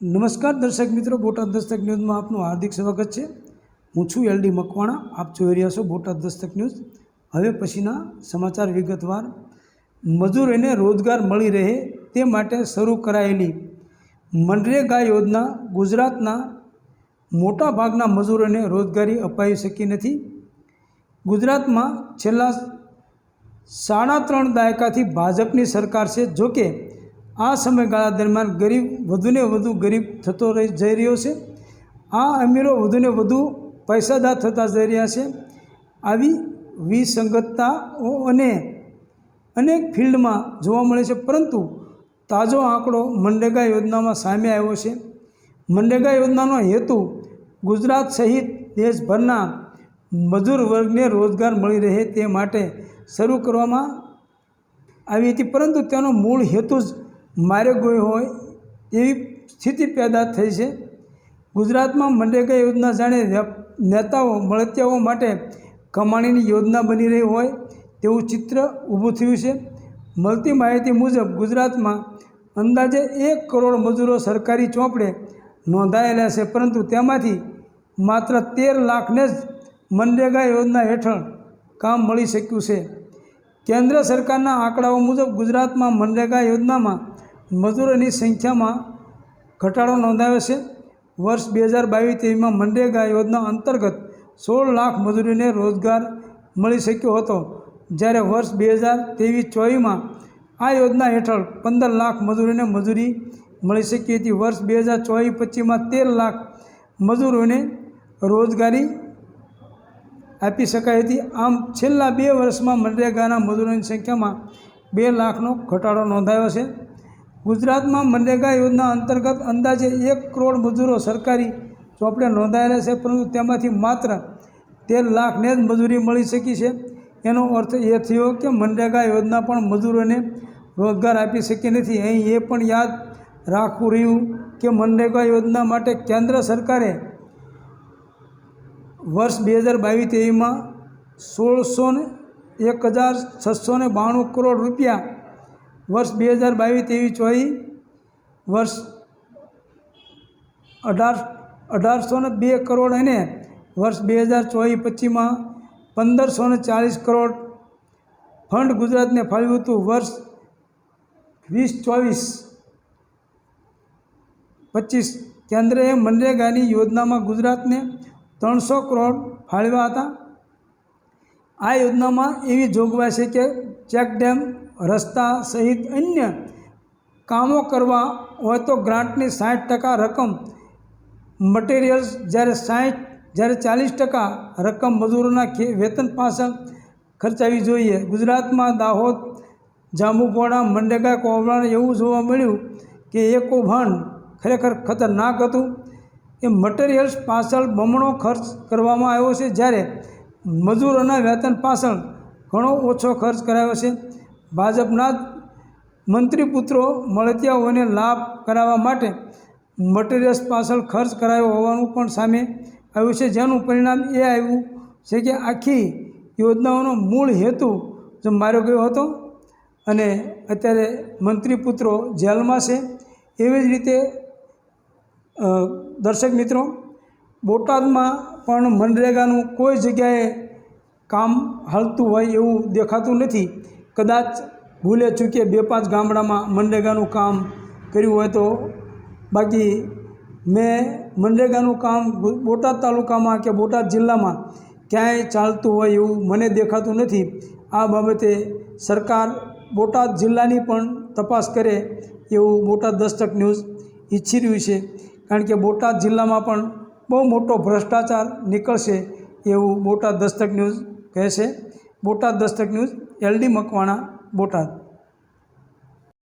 નમસ્કાર દર્શક મિત્રો, બોટાદ દસ્તક ન્યૂઝમાં આપનું હાર્દિક સ્વાગત છે. હું છું એલડી મકવાણા, આપ જોઈ રહ્યા છો બોટાદ દસ્તક ન્યૂઝ. હવે પછીના સમાચાર વિગતવાર. મજૂરોને રોજગાર મળી રહે તે માટે શરૂ કરાયેલી મનરેગા યોજના ગુજરાતના મોટા ભાગના મજૂરોને રોજગારી અપાઈ શકી નથી. ગુજરાતમાં છેલ્લા સાડા ત્રણ દાયકાથી ભાજપની સરકાર છે. જોકે આ સમયગાળા દરમિયાન ગરીબ વધુને વધુ ગરીબ થતો રહી જઈ રહ્યો છે. આ અમીરો વધુને વધુ પૈસાદાર થતા જઈ રહ્યા છે. આવી વિસંગતતાઓ અને અનેક ફિલ્ડમાં જોવા મળે છે. પરંતુ તાજો આંકડો મનરેગા યોજનામાં સામે આવ્યો છે. મનરેગા યોજનાનો હેતુ ગુજરાત સહિત દેશભરના મજૂર વર્ગને રોજગાર મળી રહે તે માટે શરૂ કરવામાં આવી હતી. પરંતુ તેનો મૂળ હેતુ જ મારે ગયો હોય એવી સ્થિતિ પેદા થઈ છે. ગુજરાતમાં મનરેગા યોજના જાણે નેતાઓ, મળતિયાઓ માટે કમાણીની યોજના બની રહી હોય તેવું ચિત્ર ઊભું થયું છે. મળતી માહિતી મુજબ ગુજરાતમાં અંદાજે એક કરોડ મજૂરો સરકારી ચોપડે નોંધાયેલા છે, પરંતુ તેમાંથી માત્ર તેર લાખને જ મનરેગા યોજના હેઠળ કામ મળી શક્યું છે. કેન્દ્ર સરકારના આંકડાઓ મુજબ ગુજરાતમાં મનરેગા યોજનામાં મજૂરોની સંખ્યામાં ઘટાડો નોંધાયો છે. વર્ષ બે હજાર બાવીસ તેવીસમાં મનરેગા યોજના અંતર્ગત સોળ લાખ મજૂરીને રોજગાર મળી શક્યો હતો. જ્યારે વર્ષ બે હજાર ત્રેવીસ ચોવીસમાં આ યોજના હેઠળ પંદર લાખ મજૂરોને મજૂરી મળી શકી હતી. વર્ષ બે હજાર ચોવીસ પચીસમાં તેર લાખ મજૂરોને રોજગારી આપી શકાઈ હતી. આમ છેલ્લા બે વર્ષમાં મનરેગાના મજૂરોની સંખ્યામાં બે લાખનો ઘટાડો નોંધાયો છે. ગુજરાતમાં મનરેગા યોજના અંતર્ગત અંદાજે એક કરોડ મજૂરો સરકારી ચોપડે નોંધાયેલા છે, પરંતુ તેમાંથી માત્ર તેર લાખને જ મજૂરી મળી શકી છે. એનો અર્થ એ થયો કે મનરેગા યોજના પણ મજૂરોને રોજગાર આપી શકી નથી. અહીં એ પણ યાદ રાખવું રહ્યું કે મનરેગા યોજના માટે કેન્દ્ર સરકારે વર્ષ બે હજાર બાવીસ તેવીમાં સોળસો ને એક હજાર છસો બાણું કરોડ રૂપિયા વર્ષ બે હજાર બાવીસ ત્રેવીસ ચોવીસ વર્ષ અઢાર, અઢારસો ને બે કરોડ અને વર્ષ બે હજાર ચોવીસ પચીસમાં પંદરસો ને ચાલીસ કરોડ ફંડ ગુજરાતને ફાળવ્યું હતું. વર્ષ વીસ ચોવીસ પચીસ કેન્દ્રએ મનરેગાની યોજનામાં ગુજરાતને ત્રણસો કરોડ ફાળવ્યા હતા. આ યોજનામાં એવી જોગવાઈ છે કે ચેક ડેમ રસ્તા સહિત અન્ય કામો કરવા હોય તો ગ્રાન્ટની સાઠ ટકા રકમ મટીરિયલ્સ જ્યારે સાઠ, જ્યારે ચાલીસ ટકા રકમ મજૂરોના વેતન પાછળ ખર્ચાવી જોઈએ. ગુજરાતમાં દાહોદ, જાંબુઘોડા મંડેગા કોવડાને એવું જોવા મળ્યું કે એ કૌભાંડ ખરેખર ખતરનાક હતું. એ મટીરિયલ્સ પાછળ બમણો ખર્ચ કરવામાં આવ્યો છે જ્યારે મજૂરોના વેતન પાછળ ઘણો ઓછો ખર્ચ કરાયો છે. ભાજપના જ મંત્રીપુત્રો મળતિયાઓને લાભ કરાવવા માટે મટીરિયલ્સ પાછળ ખર્ચ કરાયો હોવાનું પણ સામે આવ્યું છે. જેનું પરિણામ એ આવ્યું છે કે આખી યોજનાઓનો મૂળ હેતુ જો માર્યો ગયો હતો અને અત્યારે મંત્રીપુત્રો જેલમાં છે. એવી જ રીતે દર્શક મિત્રો, બોટાદમાં પણ મનરેગાનું કોઈ જગ્યાએ કામ હાલતું હોય એવું દેખાતું નથી. કદાચ ભૂલે ચૂકે બે પાંચ ગામડામાં મનરેગાનું કામ કર્યું હોય તો. બાકી મેં મનરેગાનું કામ બોટાદ તાલુકામાં કે બોટાદ જિલ્લામાં ક્યાંય ચાલતું હોય એવું મને દેખાતું નથી. આ બાબતે સરકાર બોટાદ જિલ્લાની પણ તપાસ કરે એવું બોટાદ દસ્તક ન્યૂઝ ઈચ્છી રહ્યું છે. કારણ કે બોટાદ જિલ્લામાં પણ બહુ મોટો ભ્રષ્ટાચાર નીકળશે એવું બોટાદ દસ્તક ન્યૂઝ કહે છે. Botad Dastak news L D Makwana Botad.